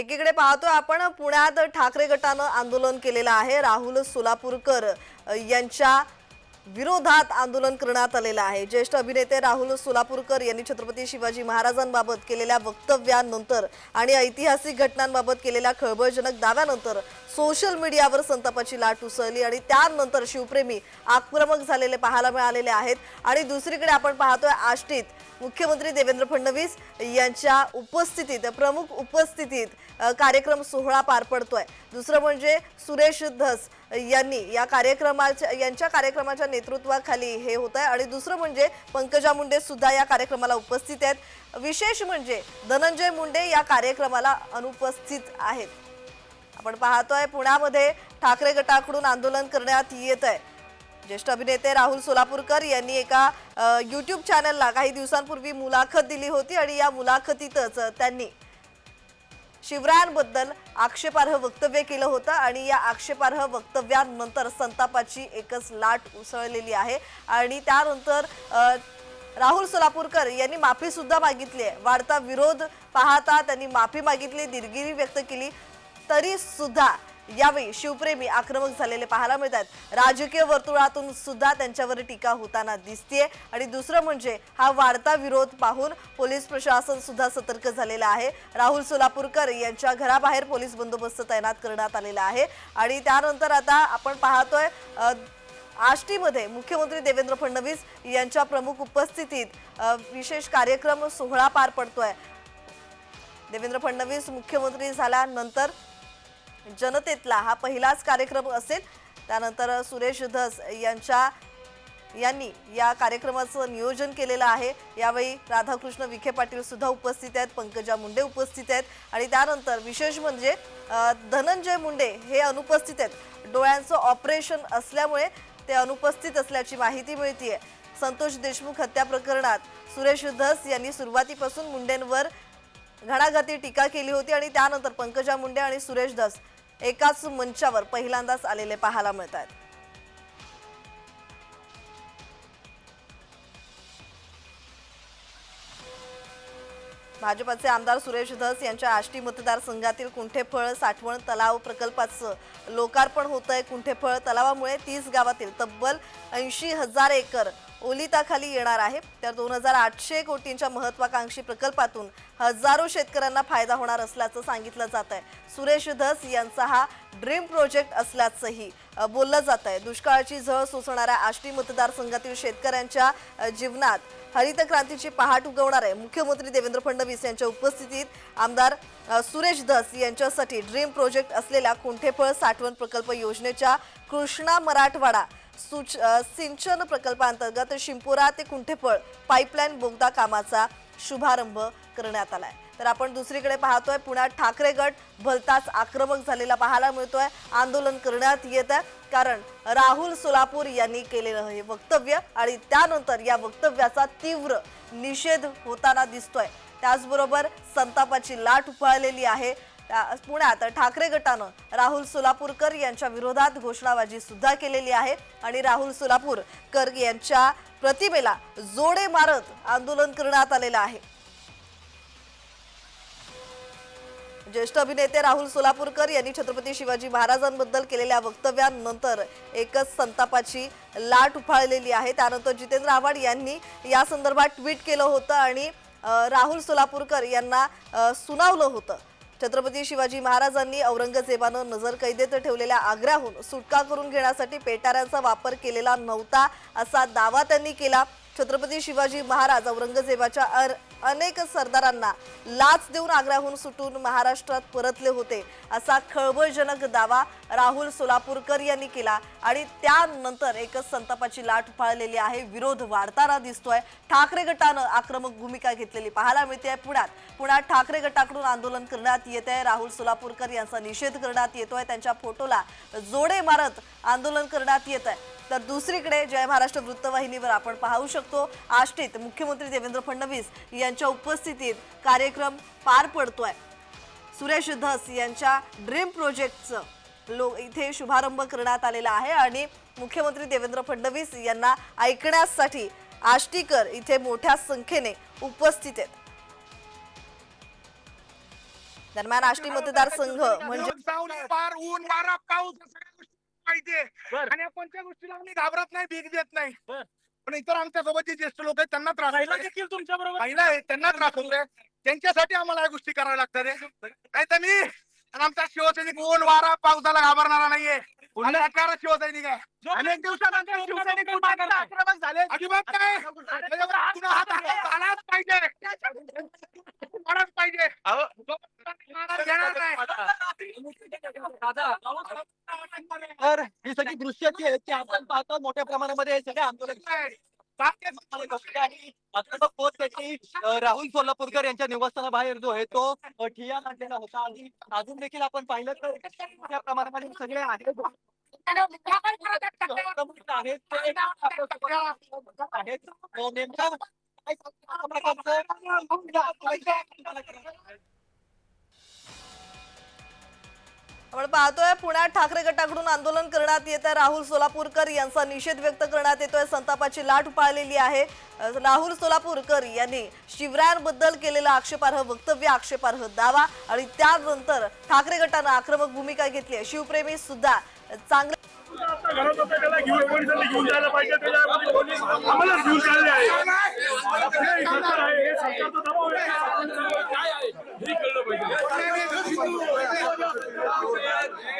एकीकडे पाहतोय आपण पुण्यात ठाकरे गटानं आंदोलन केलेलं आहे. राहुल सोलापूरकर यांच्या विरोधात आंदोलन करण्यात आलेलं आहे. ज्येष्ठ अभिनेते राहुल सोलापूरकर यांनी छत्रपती शिवाजी महाराजांबाबत केलेल्या वक्तव्यानंतर आणि ऐतिहासिक घटनांबाबत केलेल्या खळबळजनक दाव्यानंतर सोशल मीडियावर संतापाची लाट उसळली आणि त्यानंतर शिवप्रेमी आक्रमक झालेले पाहायला मिळालेले आहेत. आणि दुसरीकडे आपण पाहतोय आष्टीत मुख्यमंत्री देवेंद्र फडणवीस यांच्या उपस्थितीत प्रमुख उपस्थितीत कार्यक्रम सोहळा पार पडतोय. दुसरं म्हणजे सुरेश धस यांनी या कार्यक्रमाच्या यांच्या कार्यक्रमाच्या नेतृत्वाखाली हे होत आहे आणि दुसरं म्हणजे पंकजा मुंडे सुद्धा या कार्यक्रमाला उपस्थित आहेत. विशेष म्हणजे धनंजय मुंडे या कार्यक्रमाला अनुपस्थित आहेत. आपण पाहतोय पुण्यामध्ये ठाकरे गटाकडून आंदोलन करण्यात येत आहे ज्येष्ठ अभिनेते राहुल सोलापूरकर यांनी एका यूट्यूब चॅनलला काही दिवसांपूर्वी मुलाखत दिली होती आणि या मुलाखतीतच त्यांनी शिवरायांबद्दल आक्षेपार्ह वक्तव्य केलं होतं आणि या आक्षेपार्ह वक्तव्यानंतर संतापाची एकच लाट उसळलेली आहे. आणि त्यानंतर राहुल सोलापूरकर यांनी माफी सुद्धा मागितली आहे. वाढता विरोध पाहता त्यांनी माफी मागितली दिलगिरी व्यक्त केली. तरी सुद्धा यावेळी शिवप्रेमी आक्रमक झालेले पाहायला मिळतात. राजकीय वर्तुळातून सुद्धा त्यांच्यावर टीका होताना दिसतीये. आणि दुसरं म्हणजे हा वाढता विरोध पाहून पोलीस प्रशासन सुद्धा सतर्क झालेलं आहे. राहुल सोलापूरकर यांच्या घराबाहेर पोलीस बंदोबस्त तैनात करण्यात आलेला आहे. आणि त्यानंतर आता आपण पाहतोय आष्टीमध्ये मुख्यमंत्री देवेंद्र फडणवीस यांच्या प्रमुख उपस्थितीत विशेष कार्यक्रम सोहळा पार पडतोय. देवेंद्र फडणवीस मुख्यमंत्री झाल्यानंतर जनतेतला हा पहिलाच कार्यक्रम असेल. त्यानंतर सुरेश धस यांच्या यांनी या कार्यक्रमाचं नियोजन केलेलं आहे. यावेळी राधाकृष्ण विखे पाटील सुद्धा उपस्थित आहेत पंकजा मुंडे उपस्थित आहेत. आणि त्यानंतर विशेष म्हणजे धनंजय मुंडे हे अनुपस्थित आहेत. डोळ्यांचं ऑपरेशन असल्यामुळे ते अनुपस्थित असल्याची माहिती मिळतीये. संतोष देशमुख हत्या प्रकरणात सुरेश धस यांनी सुरुवातीपासून मुंडेंवर घणाघाती टीका केली होती आणि त्यानंतर पंकजा मुंडे आणि सुरेश दास एकाच मंचावर पहिल्यांदाच आलेले पाहायला मिळत आहेत भाजपाचे आमदार सुरेश धस यांच्या आष्टी मतदारसंघातील कुंठेफळ साठवण तलाव प्रकल्पाचं लोकार्पण होत आहे कुंठेफळ तलावामुळे तीस गावातील तब्बल ऐंशी हजार एकर ओलिताखाली येणार आहे. तर दोन हजार आठशे कोटींच्या महत्वाकांक्षी प्रकल्पातून हजारो शेतकऱ्यांना फायदा होणार असल्याचं सांगितलं जात आहे सुरेश धस यांचा हा ड्रीम प्रोजेक्ट असल्याचंही बोललं जात आहे दुष्काळाची झळ सोसणाऱ्या आष्टी मतदारसंघातील शेतकऱ्यांच्या जीवनात हरित क्रांतीची पहाट उगवणार आहे. मुख्यमंत्री देवेंद्र फडणवीस यांच्या उपस्थितीत आमदार सुरेश धस यांच्यासाठी ड्रीम प्रोजेक्ट असलेल्या कुंठेफळ साठवण प्रकल्प योजनेच्या कृष्णा मराठवाडा सुच सिंचन प्रकल्पांतर्गत शिंपोरा ते कुंठेफळ पाईपलाईन बोगदा कामाचा शुभारंभ करण्यात आलाय. तर आपण दुसरीकडे पाहतोय पुण्यात ठाकरे गट भलताच आक्रमक झालेला पाहायला मिळतोय. आंदोलन करण्यात येत आहे. कारण राहुल सोलापूर यांनी केलेलं हे वक्तव्य आणि त्यानंतर या वक्तव्याचा तीव्र निषेध होताना दिसतोय. त्याचबरोबर संतापाची लाट उफाळलेली आहे. पुण्यात ठाकरे गटानं राहुल सोलापूरकर यांच्या विरोधात घोषणाबाजी सुद्धा केलेली आहे. आणि राहुल सोलापूरकर यांच्या प्रतिमेला जोडे मारत आंदोलन करण्यात आलेलं आहे. ज्येष्ठ अभिनेते राहुल सोलापूरकर यांनी छत्रपती शिवाजी महाराजांबद्दल केलेल्या वक्तव्यानंतर एकच संतापाची लाट उफाळलेली आहे. त्यानंतर जितेंद्र आव्हाड यांनी या संदर्भात ट्विट केलं होतं आणि राहुल सोलापूरकर यांना सुनावलं होतं. छत्रपती शिवाजी महाराजांनी औरंगजेबानं नजरकैदेत ठेवलेल्या आग्र्याहून सुटका करून घेण्यासाठी पेटाऱ्यांचा वापर केलेला नव्हता असा दावा त्यांनी केला. छत्रपती शिवाजी महाराज औरंगजेबाच्या अर अनेक सरदारांना लाच देऊन आग्र्याहून सुटून महाराष्ट्रात परतले होते. असा खळबळजनक दावा राहुल सोलापूरकर यांनी केला आणि त्यानंतर एकच संतापाची लाट उफाळलेली आहे. विरोध वाढताना दिसतोय. ठाकरे गटानं आक्रमक भूमिका घेतलेली पाहायला मिळते पुण्यात. पुण्यात ठाकरे गटाकडून आंदोलन करण्यात येत आहे राहुल सोलापूरकर यांचा निषेध करण्यात येतोय. त्यांच्या फोटोला जोडे मारत आंदोलन करण्यात येत आहे तर दुसरीकडे जय महाराष्ट्र वृत्तवाहिनीवर आपण पाहू शकतो. आष्टीत मुख्यमंत्री देवेंद्र फडणवीस यांच्या उपस्थितीत कार्यक्रम पार पडतोय. सुरेश धस यांच्या ड्रीम प्रोजेक्टचं लो इथे शुभारंभ करण्यात आलेला आहे आणि मुख्यमंत्री देवेंद्र फडणवीस यांना ऐकण्यासाठी आष्टीकर इथे मोठ्या संख्येने उपस्थित आहेत. दरम्यान आष्टी मतदारसंघ म्हणजे सावली पार ऊन वारा पाऊस या सगळ्या गोष्टी माहितीये बर. आणि कोणत्या गोष्टीला घाबरत नाही भीक देत नाही. पण इतर आमच्यासोबत जे ज्येष्ठ लोक आहेत त्यांना त्रास महिला होतोय. देखील तुमच्या बरोबर महिला आहेत त्यांना त्रास होतोय त्यांच्यासाठी आम्हाला या गोष्टी कराव्या लागतात हे. नाही तर मी आणि आमचा शिवसैनिक ऊन वारा पावसाला घाबरणारा नाहीये अकरा शिवसैनिक आहे अनेक दिवसानंतर शिवसैनिक उठायला आक्रमक झाले अजिबात नाही त्याच्यावर पुन्हा हात हातात आलाच पाहिजे आलाच पाहिजे जोपर्यंत घेणार नाही तर ही सगळी दृश्य जी आहेत ती आपण पाहतो मोठ्या प्रमाणामध्ये हे सगळे आंदोलन आणि पोच त्याची राहुल सोलापूरकर यांच्या निवासस्थानाबाहेर जो आहे तो ठिया ठिय्या होता. आणि अजून देखील आपण पाहिलं तर मोठ्या प्रमाणामध्ये सगळे आहेत. आहेत काय नेमका आपण पाहतोय पुण्यात ठाकरे गटाकडून आंदोलन करण्यात येत आहे राहुल सोलापूरकर यांचा निषेध व्यक्त करण्यात येतोय. संतापाची लाट उपाळलेली आहे. राहुल सोलापूरकर यांनी शिवरायांबद्दल केलेलं आक्षेपार्ह वक्तव्य आक्षेपार्ह दावा आणि त्यानंतर ठाकरे गटानं आक्रमक भूमिका घेतली आहे. शिवप्रेमी सुद्धा चांगले घेऊन जायला पाहिजे पोलीस आम्हालाच घेऊन चालले आहे हे सरकार आहे हे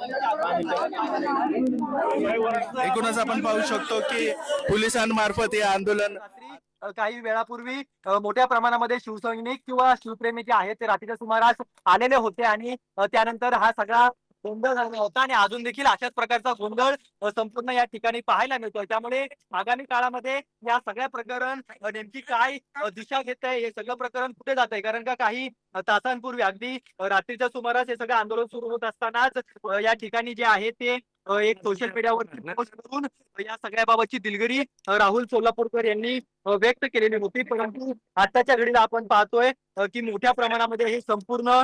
एकूणच आपण पाहू शकतो की पोलिसांमार्फत हे आंदोलन रात्री काही वेळापूर्वी मोठ्या प्रमाणामध्ये शिवसैनिक किंवा शिवप्रेमी जे आहेत ते रात्रीच्या सुमारास आलेले होते आणि त्यानंतर हा सगळा गोंधळ झालेला होता आणि अजून देखील अशाच प्रकारचा गोंधळ संपूर्ण या ठिकाणी पाहायला मिळतोय. त्यामुळे आगामी काळामध्ये या सगळ्या प्रकरण नेमकी काय दिशा घेत आहे हे सगळं प्रकरण कुठे जात आहे कारण का काही तासांपूर्वी अगदी रात्रीच्या सुमारास हे सगळं आंदोलन सुरू होत असतानाच या ठिकाणी जे आहे ते एक सोशल मीडियावरती पोस्ट करून या सगळ्या बाबतची दिलगिरी राहुल सोलापूरकर यांनी व्यक्त केलेली होती. परंतु आताच्या घडीला आपण पाहतोय की मोठ्या प्रमाणामध्ये हे संपूर्ण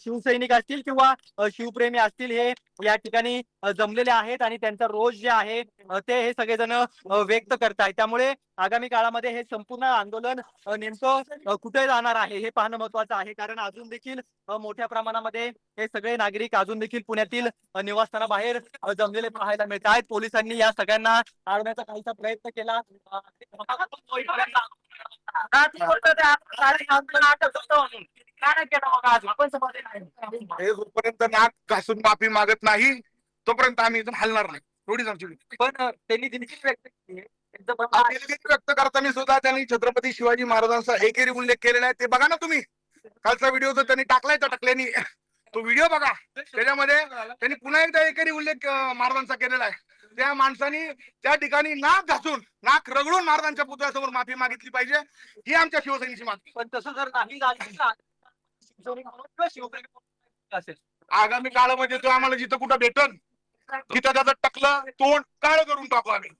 शिवसैनिक असतील किंवा शिवप्रेमी असतील हे या ठिकाणी जमलेले आहेत आणि त्यांचा रोष जे आहे ते हे सगळेजण व्यक्त व्यक्त आहेत त्यामुळे आगामी काळामध्ये हे संपूर्ण आंदोलन नेमकं कुठे जाणार आहे हे पाहणं महत्वाचं आहे. कारण अजून देखील मोठ्या प्रमाणामध्ये हे सगळे नागरिक अजून देखील पुण्यातील निवासस्थानाबाहेर जमलेले पाहायला मिळत आहेत पोलिसांनी या सगळ्यांना अडवण्याचा काहीसा प्रयत्न केला. हे. जोपर्यंत नाक घासून माफी मागत नाही तोपर्यंत आम्ही इथून हलणार नाही. एवढीच आमची विनंती. पण अ, त्यांनी दिलगिरी व्यक्त केली दिलगिरी व्यक्त करताना सुद्धा त्यांनी छत्रपती शिवाजी महाराजांचा एकेरी उल्लेख केलेला आहे ते बघा ना तुम्ही. कालचा व्हिडिओ जो त्यांनी टाकलाय त्या टाकल्यानी. तो व्हिडिओ बघा. त्याच्यामध्ये त्यांनी पुन्हा एकदा एकेरी उल्लेख अं, महाराजांचा केलेला आहे. त्या माणसानी त्या ठिकाणी नाक घासून नाक रगडून महाराजांच्या पुतळ्यासमोर माफी मागितली पाहिजे. ही आमच्या शिवसैनिकची मागणी पण तसं जर नाही झालं आगामी काळामध्ये तो आम्हाला जिथं कुठं भेटल तिथं त्याचं टकलं तोंड काळ करून टाकू आम्ही.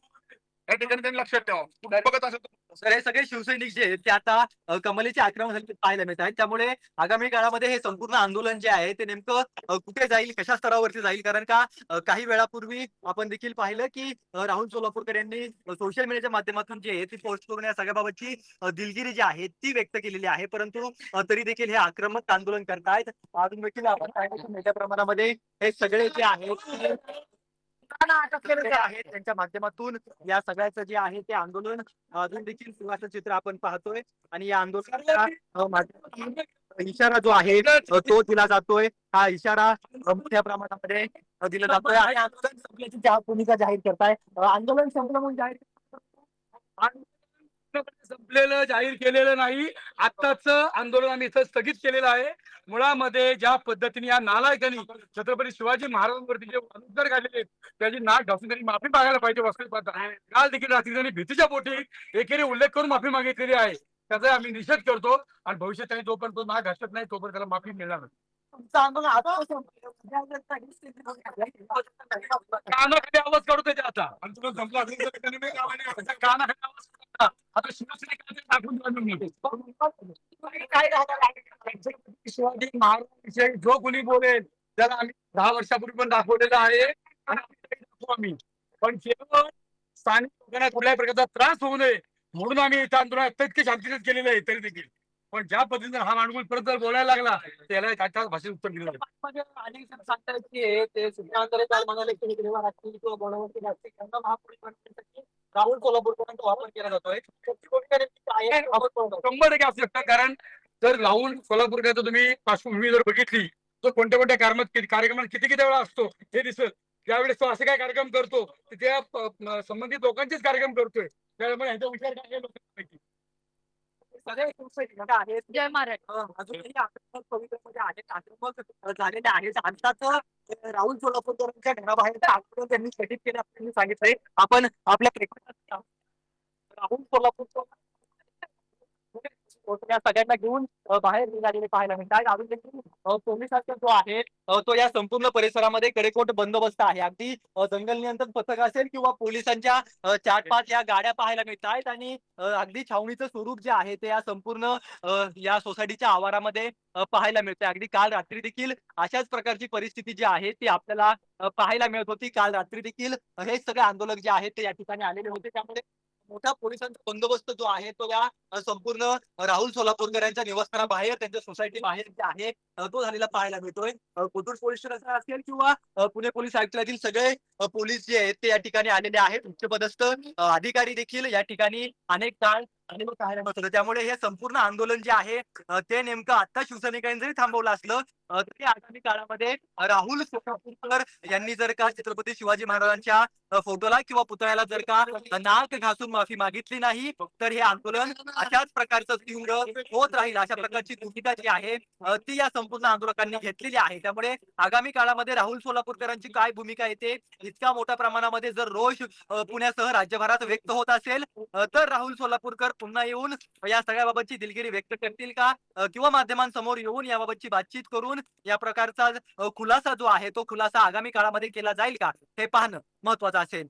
या ठिकाणी त्यांनी लक्षात ठेवा. कुठे बघत असेल तर तर हे सगळे शिवसैनिक जे आहेत ते आता अ, कमलेचे आक्रमण झाले ते पाहायला मिळत आहेत. त्यामुळे आगामी काळामध्ये हे संपूर्ण आंदोलन जे आहे ते नेमकं अ, कुठे जाईल कशा स्तरावरती जाईल? कारण का अ, काही वेळापूर्वी आपण देखील पाहिलं की अ, राहुल सोलापूरकर यांनी सोशल मीडियाच्या माध्यमातून जे आहे ती पोस्ट करून या सगळ्याबाबतची अ, दिलगिरी जी आहे ती व्यक्त केलेली आहे. परंतु अ, तरी देखील हे आक्रमक आंदोलन करतायत. अजून देखील आपण पाहिलं की मोठ्या प्रमाणामध्ये हे सगळे जे आहेत ते लोकांना अटक केलेले आहेत त्यांच्या माध्यमातून या सगळ्याचं जे आहे ते आंदोलन अजून देखील सुरुवाचं चित्र आपण पाहतोय. आणि या आंदोलनाच्या इशारा जो आहे तो दिला जातोय. हा इशारा मोठ्या प्रमाणामध्ये दिला जातोय. आणि आंदोलन संपल्याची भूमिका जाहीर करताय आंदोलन संपलं म्हणून जाहीर संपलेलं जाहीर केलेलं नाही. आत्ताच आंदोलन आम्ही इथं स्थगित केलेलं आहे. मुळामध्ये ज्या पद्धतीने या नालायकांनी छत्रपती शिवाजी महाराजांवरती जे अनुद्गार घालेले त्याची नाक घासून त्यांनी माफी मागायला पाहिजे वास्तविक पाहता. काल देखील रात्री त्यांनी भीतीच्या पोटी एकेरी उल्लेख करून माफी मागितलेली आहे. त्याचा आम्ही निषेध करतो आणि भविष्यात त्यांनी जोपर्यंत तो नाक घासत नाही तोपर्यंत त्याला माफी मिळणार नाही. आता कानाखाली आवाज काढू त्याच्या आता. आंदोलन संपलं असेल तर त्याने मी गावाने आता कानाखाली आवाज. आता द्या तुम्ही. काय शिवाजी महाराजांविषयी जो कोणी बोलेल त्याला आम्ही दहा वर्षापूर्वी पण दाखवलेलं आहे. आणि आता दाखवू आम्ही. पण केवळ स्थानिक लोकांना कुठल्याही प्रकारचा त्रास होऊ नये. म्हणून आम्ही इथं आंदोलन आता इतके शांतीनेच केलेलं आहे तरी देखील. पण ज्या पद्धतीने हा माणूस परत जर बोलायला लागला त्याला त्याच्या भाषेत उत्तर दिलं सांगतात की ते सुशांतरे काल म्हणाले की हिरवा राष्ट्रीय किंवा महापोलीस बनवण्यासाठी राहुल वापर केला जातोय. शंभर टक्के असू शकतं कारण जर राहुल सोलापूरकर तुम्ही पार्श्वभूमी जर बघितली तो कोणत्या कोणत्या कार्यक्रमात किती- कार्यक्रमात किती किती वेळा असतो हे दिसत. त्यावेळेस तो असे काय कार्यक्रम करतो त्या संबंधित लोकांचेच कार्यक्रम करतोय. त्यामुळे ह्याचा विचार काय लोकांना माहिती सगळे आहेत जय महाराज. अं, अजूनही आक्रमक पवित्रमध्ये आहेत. आक्रमक झालेले आहेत. आताच राहुल सोलापूरकरांच्या घराबाहेर ते आंदोलन त्यांनी स्थगित केलं असं त्यांनी सांगितलंय. आपण आपल्या प्रेक्षकांना राहुल सोलापूरकर या सगळ्यांना घेऊन बाहेर निघालेले पाहायला मिळतात. अजून देखील पोलिसांचा जो आहे तो या संपूर्ण परिसरामध्ये कडेकोट बंदोबस्त आहे. अगदी जंगल नियंत्रण पथक असेल किंवा पोलिसांच्या चार पाच या गाड्या पाहायला मिळत आहेत आणि अगदी छावणीचं स्वरूप जे आहे ते या संपूर्ण या सोसायटीच्या आवारामध्ये पाहायला मिळते. अगदी काल रात्री देखील अशाच प्रकारची परिस्थिती जी आहे ती आपल्याला पाहायला मिळत होती. काल रात्री देखील हे सगळे आंदोलक जे आहेत ते या ठिकाणी आलेले होते. त्यामुळे मोठा पोलिसांचा बंदोबस्त जो आहे तो या संपूर्ण राहुल सोलापूरकर यांच्या निवासस्थानाबाहेर त्यांच्या सोसायटी बाहेर जे आहे तो झालेला पाहायला मिळतोय. कोथरूड पोलीस स्टेशन असेल किंवा पुणे पोलीस आयुक्तालयातील सगळे पोलीस जे आहेत ते या ठिकाणी आलेले आहेत. उच्चपदस्थ अधिकारी देखील या ठिकाणी अनेक काळ आणि मग होतं? त्यामुळे हे संपूर्ण आंदोलन जे आहे ते नेमकं आता शिवसैनिकांनी जरी थांबवलं असलं तरी आगामी काळामध्ये राहुल सोलापूरकर यांनी जर का छत्रपती शिवाजी महाराजांच्या फोटोला किंवा पुतळ्याला जर का नाक घासून माफी मागितली नाही तर हे आंदोलन अशाच प्रकारचं तीव्र होत राहील. अशा प्रकारची भूमिका जी आहे ती या संपूर्ण आंदोलकांनी घेतलेली आहे. त्यामुळे आगामी काळामध्ये राहुल सोलापूरकरांची काय भूमिका येते? इतक्या मोठ्या प्रमाणामध्ये जर रोष पुण्यासह राज्यभरात व्यक्त होत असेल तर राहुल सोलापूरकर पुन्हा येऊन या सगळ्या बाबतची दिलगिरी व्यक्त करतील का? किंवा माध्यमांसमोर येऊन याबाबतची बातचीत करून या प्रकारचा खुलासा जो आहे तो खुलासा आगामी काळामध्ये केला जाईल का? हे पाहणं महत्वाचं असेल.